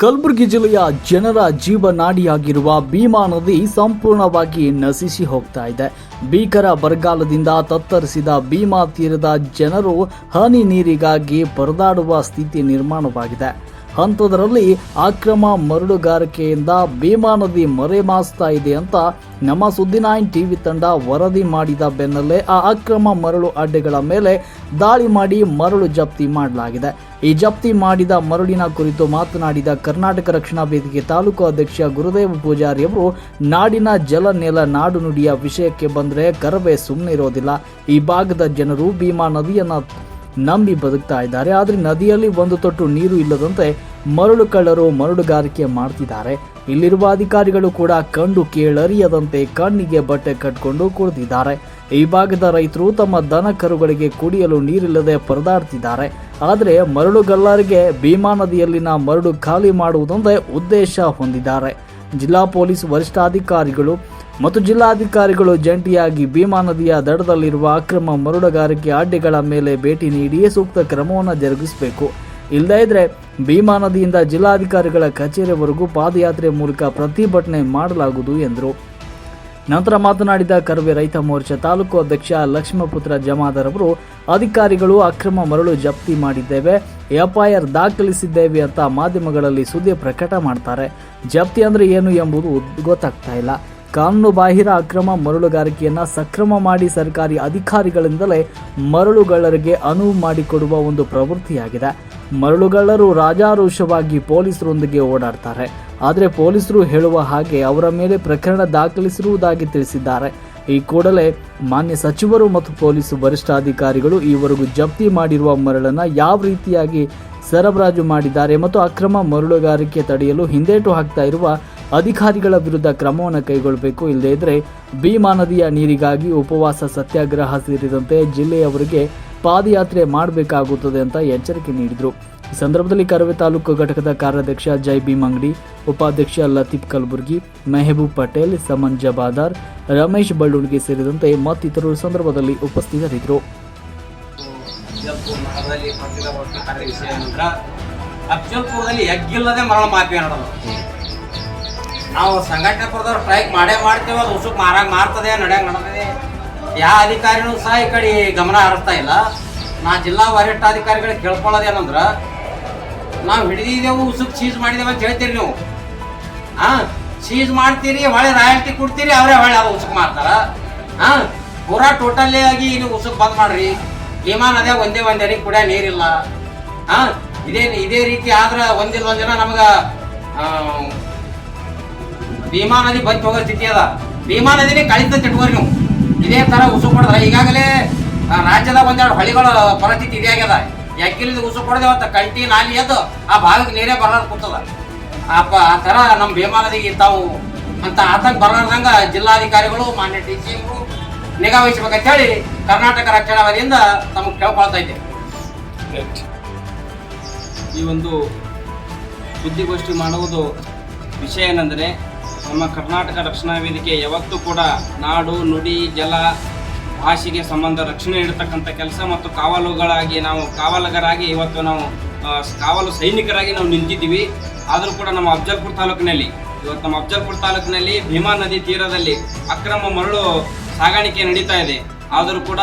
ಕಲಬುರಗಿ ಜಿಲ್ಲೆಯ ಜನರ ಜೀವನಾಡಿಯಾಗಿರುವ ಭೀಮಾ ನದಿ ಸಂಪೂರ್ಣವಾಗಿ ನಶಿಸಿ ಹೋಗ್ತಾ ಇದೆ. ಭೀಕರ ಬರಗಾಲದಿಂದ ತತ್ತರಿಸಿದ ಭೀಮಾ ತೀರದ ಜನರು ಹನಿ ನೀರಿಗಾಗಿ ಪರದಾಡುವ ಸ್ಥಿತಿ ನಿರ್ಮಾಣವಾಗಿದೆ. ಅಂಥದ್ರಲ್ಲಿ ಅಕ್ರಮ ಮರಳುಗಾರಿಕೆಯಿಂದ ಭೀಮಾ ನದಿ ಮರೆಮಾಸ್ತಾ ಇದೆ ಅಂತ ನಮ್ಮ ಸುದ್ದಿ ಟಿವಿ ತಂಡ ವರದಿ ಮಾಡಿದ ಬೆನ್ನಲ್ಲೇ ಆ ಅಕ್ರಮ ಮರಳು ಅಡ್ಡೆಗಳ ಮೇಲೆ ದಾಳಿ ಮಾಡಿ ಮರಳು ಜಪ್ತಿ ಮಾಡಲಾಗಿದೆ. ಈ ಜಪ್ತಿ ಮಾಡಿದ ಮರಳಿನ ಕುರಿತು ಮಾತನಾಡಿದ ಕರ್ನಾಟಕ ರಕ್ಷಣಾ ವೇದಿಕೆ ತಾಲೂಕು ಅಧ್ಯಕ್ಷ ಗುರುದೇವ ಪೂಜಾರಿ ಅವರು, ನಾಡಿನ ಜಲ ನೆಲ ನಾಡು ನುಡಿಯ ವಿಷಯಕ್ಕೆ ಬಂದರೆ ಕರವೇ ಸುಮ್ಮನೆ ಇರೋದಿಲ್ಲ ಈ ಭಾಗದ ಜನರು ಭೀಮಾ ನದಿಯನ್ನ ನಂಬಿ ಬದುಕ್ತಾ ಇದ್ದಾರೆ. ಆದರೆ ನದಿಯಲ್ಲಿ ಒಂದು ತೊಟ್ಟು ನೀರು ಇಲ್ಲದಂತೆ ಮರಳು ಕಳ್ಳರು ಮರಳುಗಾರಿಕೆ ಮಾಡ್ತಿದ್ದಾರೆ. ಇಲ್ಲಿರುವ ಅಧಿಕಾರಿಗಳು ಕೂಡ ಕಂಡು ಕೇಳರಿಯದಂತೆ ಕಣ್ಣಿಗೆ ಬಟ್ಟೆ ಕಟ್ಕೊಂಡು ಕುಳಿತಿದ್ದಾರೆ. ಈ ಭಾಗದ ರೈತರು ತಮ್ಮ ದನ ಕರುಗಳಿಗೆ ಕುಡಿಯಲು ನೀರಿಲ್ಲದೆ ಪರದಾಡ್ತಿದ್ದಾರೆ. ಆದರೆ ಮರಳುಗಲ್ಲರಿಗೆ ಭೀಮಾ ನದಿಯಲ್ಲಿನ ಮರಳು ಖಾಲಿ ಮಾಡುವುದೊಂದೇ ಉದ್ದೇಶ ಹೊಂದಿದ್ದಾರೆ. ಜಿಲ್ಲಾ ಪೊಲೀಸ್ ವರಿಷ್ಠಾಧಿಕಾರಿಗಳು ಮತ್ತು ಜಿಲ್ಲಾಧಿಕಾರಿಗಳು ಜಂಟಿಯಾಗಿ ಭೀಮಾ ನದಿಯ ದಡದಲ್ಲಿರುವ ಅಕ್ರಮ ಮರುಡಗಾರಿಕೆ ಅಡ್ಡೆಗಳ ಮೇಲೆ ಭೇಟಿ ನೀಡಿ ಸೂಕ್ತ ಕ್ರಮವನ್ನು ಜರುಗಿಸಬೇಕು. ಇಲ್ಲದೇ ಇದ್ರೆ ಭೀಮಾ ನದಿಯಿಂದ ಜಿಲ್ಲಾಧಿಕಾರಿಗಳ ಕಚೇರಿವರೆಗೂ ಪಾದಯಾತ್ರೆ ಮೂಲಕ ಪ್ರತಿಭಟನೆ ಮಾಡಲಾಗುವುದು ಎಂದರು. ನಂತರ ಮಾತನಾಡಿದ ಕರ್ವೆ ರೈತ ಮೋರ್ಚಾ ತಾಲೂಕು ಅಧ್ಯಕ್ಷ ಲಕ್ಷ್ಮಪುತ್ರ ಜಮಾದಾರ್ ಅವರು, ಅಧಿಕಾರಿಗಳು ಅಕ್ರಮ ಮರಳು ಜಪ್ತಿ ಮಾಡಿದ್ದೇವೆ, ಎಫ್ಐಆರ್ ದಾಖಲಿಸಿದ್ದೇವೆ ಅಂತ ಮಾಧ್ಯಮಗಳಲ್ಲಿ ಸುದ್ದಿ ಪ್ರಕಟ ಮಾಡ್ತಾರೆ. ಜಪ್ತಿ ಅಂದ್ರೆ ಏನು ಎಂಬುದು ಗೊತ್ತಾಗ್ತಾ ಇಲ್ಲ. ಕಾನೂನು ಬಾಹಿರ ಅಕ್ರಮ ಮರಳುಗಾರಿಕೆಯನ್ನ ಸಕ್ರಮ ಮಾಡಿ ಸರ್ಕಾರಿ ಅಧಿಕಾರಿಗಳಿಂದಲೇ ಮರಳುಗಳರಿಗೆ ಅನುವು ಮಾಡಿಕೊಡುವ ಒಂದು ಪ್ರವೃತ್ತಿಯಾಗಿದೆ. ಮರಳುಗಳ್ಳರು ರಾಜಾರೋಷವಾಗಿ ಪೊಲೀಸರೊಂದಿಗೆ ಓಡಾಡ್ತಾರೆ. ಆದರೆ ಪೊಲೀಸರು ಹೇಳುವ ಹಾಗೆ ಅವರ ಮೇಲೆ ಪ್ರಕರಣ ದಾಖಲಿಸಿರುವುದಾಗಿ ತಿಳಿಸಿದ್ದಾರೆ. ಈ ಕೂಡಲೇ ಮಾನ್ಯ ಸಚಿವರು ಮತ್ತು ಪೊಲೀಸ್ ವರಿಷ್ಠಾಧಿಕಾರಿಗಳು ಈವರೆಗೂ ಜಪ್ತಿ ಮಾಡಿರುವ ಮರಳನ್ನು ಯಾವ ರೀತಿಯಾಗಿ ಸರಬರಾಜು ಮಾಡಿದ್ದಾರೆ ಮತ್ತು ಅಕ್ರಮ ಮರಳುಗಾರಿಕೆ ತಡೆಯಲು ಹಿಂದೇಟು ಹಾಕ್ತಾ ಇರುವ ಅಧಿಕಾರಿಗಳ ವಿರುದ್ಧ ಕ್ರಮವನ್ನು ಕೈಗೊಳ್ಳಬೇಕು. ಇಲ್ಲದೇ ಇದ್ದರೆ ಭೀಮಾ ನದಿಯ ನೀರಿಗಾಗಿ ಉಪವಾಸ ಸತ್ಯಾಗ್ರಹ ಸೇರಿದಂತೆ ಜಿಲ್ಲೆಯವರಿಗೆ ಪಾದಯಾತ್ರೆ ಮಾಡಬೇಕಾಗುತ್ತದೆ ಅಂತ ಎಚ್ಚರಿಕೆ ನೀಡಿದರು. ಈ ಸಂದರ್ಭದಲ್ಲಿ ಕರವೆ ತಾಲೂಕು ಘಟಕದ ಕಾರ್ಯಾಧ್ಯಕ್ಷ ಜೈ ಬಿ ಅಂಗಡಿ, ಉಪಾಧ್ಯಕ್ಷ ಲತೀಫ್ ಕಲಬುರ್ಗಿ, ಮೆಹಬೂಬ್ ಪಟೇಲ್, ಸಮನ್ ಜಬಾದಾರ್, ರಮೇಶ್ ಬಳ್ಳುಣಿಗೆ ಸೇರಿದಂತೆ ಮತ್ತಿತರರು ಸಂದರ್ಭದಲ್ಲಿ ಉಪಸ್ಥಿತರಿದ್ದರು. ಅಫ್ಜಲ್ಪುರದಲ್ಲಿ ಎಗ್ಗಿಲ್ಲದೆ ಮರಳು ಮಾಫಿಯಾ ನಡೆದು. ನಾವು ಸಂಘಟನೆ ಪರದವ್ರು ಸ್ಟ್ರೈಕ್ ಮಾಡೇ ಮಾಡ್ತೇವೆ, ಅದು ಉಸುಕ್ ಮಾರಾಗ ಮಾರ್ತದೆ, ನಡೆಯಂಗ್ ನಡೆದಿದೆ. ಯಾವ ಅಧಿಕಾರಿನೂ ಸಹ ಈ ಕಡೆ ಗಮನ ಹರಿಸ್ತಾ ಇಲ್ಲ. ನಾ ಜಿಲ್ಲಾ ವರಿಷ್ಠಾಧಿಕಾರಿಗಳಿಗೆ ಕೇಳ್ಕೊಳ್ಳೋದೇನಂದ್ರ ನಾವು ಹಿಡಿದಿದ್ದೇವು ಉಸುಕ್ ಸೀಸ್ ಮಾಡಿದೇವೆ ಅಂತ ಹೇಳ್ತೀರಿ ನೀವು. ಹಾ ಸೀಸ್ ಮಾಡ್ತೀರಿ, ಹೊಳೆ ರಾಯಲ್ಟಿ ಕೊಡ್ತೀರಿ, ಅವರೇ ಹೊಳೆ ಅದು ಉಸುಕ್ ಮಾಡ್ತಾರ ಹಾ, ಪೂರಾ ಟೋಟಲಿ ಆಗಿ ನೀವು ಉಸುಕ್ ಬಂದ್ ಮಾಡ್ರಿ. ಭೀಮಾ ಅದೇ ಒಂದೇ ಒಂದೇ ರೀ, ಕುಡಿಯ ನೀರಿಲ್ಲ. ಹಾ, ಇದೇ ಇದೇ ರೀತಿ ಆದ್ರ ಒಂದಿಲ್ಲ ಒಂದಿನ ನಮ್ಗ ಭೀಮಾ ನದಿ ಬಂದ್ ಹೋಗೋ ಸ್ಥಿತಿ ಅದ. ಭೀಮಾ ನದಿನೇ ಕಳಿತ ತಿಟ್ಕೋರಿ ನೀವು. ಇದೇ ತರ ಉಸು ಕೊಡದ್ರ? ಈಗಾಗಲೇ ರಾಜ್ಯದ ಒಂದೆರಡು ಹಳ್ಳಿಗಳ ಪರಿಸ್ಥಿತಿ ಇದೇ ಆಗ್ಯದ. ಯಾಕಿಲ್ಲದ ಉಸು ಕೊಡದೆ ಅವತ್ತ ಕಂಟಿ ನಾಲಿ ಎದ್ದು ಆ ಭಾಗಕ್ಕೆ ನೀರೇ ಬರಲಾರ ಕೂತದ. ಆ ತರ ನಮ್ಮ ಭೀಮಾ ನದಿಗೆ ತಾವು ಅಂತ ಆತಂಕ ಬರಲಾರ್ದಂಗ ಜಿಲ್ಲಾಧಿಕಾರಿಗಳು, ಮಾನ್ಯ ಡಿ ಸಿ ನಿಗಾ ವಹಿಸ್ಬೇಕಂತ ಹೇಳಿ ಕರ್ನಾಟಕ ರಕ್ಷಣಾ ವತಿಯಿಂದ ತಮಗೆ ಕೇಳ್ಕೊಳ್ತಾ ಇದ್ದೇವೆ. ಈ ಒಂದು ಸುದ್ದಿಗೋಷ್ಠಿ ಮಾಡುವುದು ವಿಷಯ ಏನೆಂದರೆ ನಮ್ಮ ಕರ್ನಾಟಕ ರಕ್ಷಣಾ ವೇದಿಕೆ ಯಾವತ್ತೂ ಕೂಡ ನಾಡು, ನುಡಿ, ಜಲ, ಭಾಷೆಗೆ ಸಂಬಂಧ ರಕ್ಷಣೆ ನೀಡತಕ್ಕಂಥ ಕೆಲಸ ಮತ್ತು ಕಾವಲುಗಳಾಗಿ ನಾವು ಕಾವಲುಗರಾಗಿ ಇವತ್ತು ನಾವು ಕಾವಲು ಸೈನಿಕರಾಗಿ ನಾವು ನಿಂತಿದ್ದೀವಿ. ಆದರೂ ಕೂಡ ನಮ್ಮ ಅಫ್ಜಲ್ಪುರ ತಾಲೂಕಿನಲ್ಲಿ, ಇವತ್ತು ನಮ್ಮ ಅಫ್ಜಲ್ಪುರ ತಾಲೂಕಿನಲ್ಲಿ ಭೀಮಾ ನದಿ ತೀರದಲ್ಲಿ ಅಕ್ರಮ ಮರಳು ಸಾಗಾಣಿಕೆ ನಡೀತಾ ಇದೆ. ಆದರೂ ಕೂಡ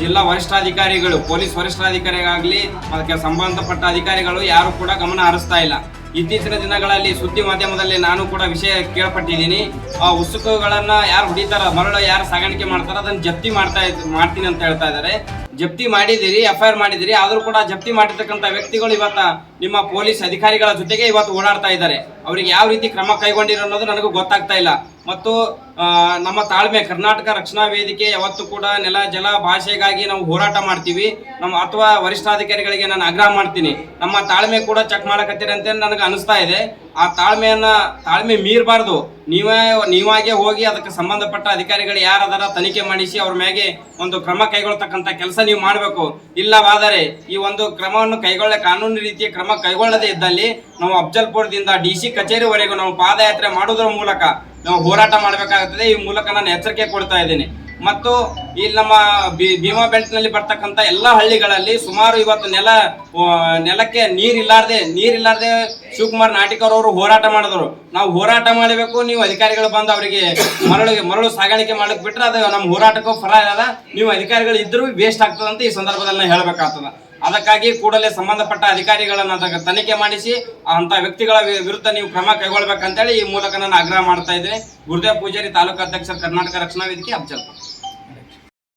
ಜಿಲ್ಲಾ ವರಿಷ್ಠಾಧಿಕಾರಿಗಳು, ಪೊಲೀಸ್ ವರಿಷ್ಠಾಧಿಕಾರಿಗಾಗಲಿ ಅದಕ್ಕೆ ಸಂಬಂಧಪಟ್ಟ ಅಧಿಕಾರಿಗಳು ಯಾರು ಕೂಡ ಗಮನ ಹರಿಸ್ತಾ ಇಲ್ಲ. ಇತ್ತೀಚಿನ ದಿನಗಳಲ್ಲಿ ಸುದ್ದಿ ಮಾಧ್ಯಮದಲ್ಲಿ ನಾನು ಕೂಡ ವಿಷಯ ಕೇಳ್ಪಟ್ಟಿದ್ದೀನಿ. ಆ ಉಸುಕುಗಳನ್ನ ಯಾರು ಹೊಡಿತಾರ, ಮರಳು ಯಾರು ಸಾಗಾಣಿಕೆ ಮಾಡ್ತಾರ, ಅದನ್ನ ಜಪ್ತಿ ಮಾಡ್ತಾ ಮಾಡ್ತೀನಿ ಅಂತ ಹೇಳ್ತಾ ಇದ್ದಾರೆ. ಜಪ್ತಿ ಮಾಡಿದಿರಿ ಎಫ್ ಐ ಆರ್ ಮಾಡಿದಿರಿ ಆದರೂ ಕೂಡ ಜಪ್ತಿ ಮಾಡಿರ್ತಕ್ಕಂಥ ವ್ಯಕ್ತಿಗಳು ಇವತ್ತು ನಿಮ್ಮ ಪೊಲೀಸ್ ಅಧಿಕಾರಿಗಳ ಜೊತೆಗೆ ಇವತ್ತು ಓಡಾಡ್ತಾ ಇದ್ದಾರೆ. ಅವರಿಗೆ ಯಾವ ರೀತಿ ಕ್ರಮ ಕೈಗೊಂಡಿರೋ ಅನ್ನೋದು ನನಗೂ ಗೊತ್ತಾಗ್ತಾ ಇಲ್ಲ. ಮತ್ತು ನಮ್ಮ ತಾಳ್ಮೆ, ಕರ್ನಾಟಕ ರಕ್ಷಣಾ ವೇದಿಕೆ ಯಾವತ್ತೂ ಕೂಡ ನೆಲ, ಜಲ ಭಾಷೆಗಾಗಿ ನಾವು ಹೋರಾಟ ಮಾಡ್ತೀವಿ. ನಮ್ಮ, ಅಥವಾ ವರಿಷ್ಠಾಧಿಕಾರಿಗಳಿಗೆ ನಾನು ಆಗ್ರಹ ಮಾಡ್ತೀನಿ. ನಮ್ಮ ತಾಳ್ಮೆ ಕೂಡ ಚೆಕ್ ಮಾಡಕತ್ತೀರಂತ ನನಗೆ ಅನಿಸ್ತಾ ಇದೆ. ಆ ತಾಳ್ಮೆಯನ್ನ, ತಾಳ್ಮೆ ಮೀರಬಾರ್ದು. ನೀವೇ, ನೀವಾಗೆ ಹೋಗಿ ಅದಕ್ಕೆ ಸಂಬಂಧಪಟ್ಟ ಅಧಿಕಾರಿಗಳು ಯಾರದಾರ ತನಿಖೆ ಮಾಡಿಸಿ ಅವ್ರ ಮ್ಯಾಗೆ ಒಂದು ಕ್ರಮ ಕೈಗೊಳ್ತಕ್ಕಂಥ ಕೆಲಸ ನೀವು ಮಾಡಬೇಕು. ಇಲ್ಲವಾದರೆ ಈ ಒಂದು ಕ್ರಮವನ್ನು ಕೈಗೊಳ್ಳ, ಕಾನೂನು ರೀತಿಯ ಕ್ರಮ ಕೈಗೊಳ್ಳದೇ ಇದ್ದಲ್ಲಿ ನಾವು ಅಫ್ಜಲ್ಪುರದಿಂದ ಡಿ ಸಿ ಕಚೇರಿವರೆಗೂ ನಾವು ಪಾದಯಾತ್ರೆ ಮಾಡೋದ್ರ ಮೂಲಕ ನಾವು ಹೋರಾಟ ಮಾಡಬೇಕಾಗುತ್ತದೆ. ಈ ಮೂಲಕ ನಾನು ಎಚ್ಚರಿಕೆ ಕೊಡ್ತಾ ಇದ್ದೀನಿ. ಮತ್ತು ಇಲ್ಲಿ ನಮ್ಮ ಭೀಮಾ ಬೆಲ್ಟ್ನಲ್ಲಿ ಬರ್ತಕ್ಕಂಥ ಎಲ್ಲ ಹಳ್ಳಿಗಳಲ್ಲಿ ಸುಮಾರು ಇವತ್ತು ನೆಲ ನೆಲಕ್ಕೆ ನೀರಿಲ್ಲಾರ್ದೆ ನೀರಿಲ್ಲಾರ್ದೆ ಶಿವಕುಮಾರ್ ನಾಟಿಕರ್ ಅವರು ಹೋರಾಟ ಮಾಡಿದ್ರು. ನಾವು ಹೋರಾಟ ಮಾಡಬೇಕು, ನೀವು ಅಧಿಕಾರಿಗಳು ಬಂದು ಅವರಿಗೆ ಮರಳು ಮರಳು ಸಾಗಾಣಿಕೆ ಮಾಡಕ್ ಬಿಟ್ರೆ ಅದು ನಮ್ಮ ಹೋರಾಟಕ್ಕೂ ಫಲ ಅದ ನೀವು ಅಧಿಕಾರಿಗಳು ಇದ್ರೂ ವೇಸ್ಟ್ ಆಗ್ತದಂತ ಈ ಸಂದರ್ಭದಲ್ಲಿ ನಾವು ಹೇಳ್ಬೇಕಾಗ್ತದ. ಅದಕ್ಕಾಗಿ ಕೂಡಲೇ ಸಂಬಂಧಪಟ್ಟ ಅಧಿಕಾರಿಗಳನ್ನ ತನಿಖೆ ಮಾಡಿಸಿ ಅಂತ ವ್ಯಕ್ತಿಗಳ ವಿರುದ್ಧ ನೀವು ಕ್ರಮ ಕೈಗೊಳ್ಬೇಕಂತೇಳಿ ಈ ಮೂಲಕ ನಾನು ಆಗ್ರಹ ಮಾಡ್ತಾ ಇದ್ದೇನೆ. ಗುರುದೇವ್ ಪೂಜಾರಿ ತಾಲೂಕು ಅಧ್ಯಕ್ಷ, ಕರ್ನಾಟಕ ರಕ್ಷಣಾ ವೇದಿಕೆ ಅಬ್ಜಲ್ಪುರ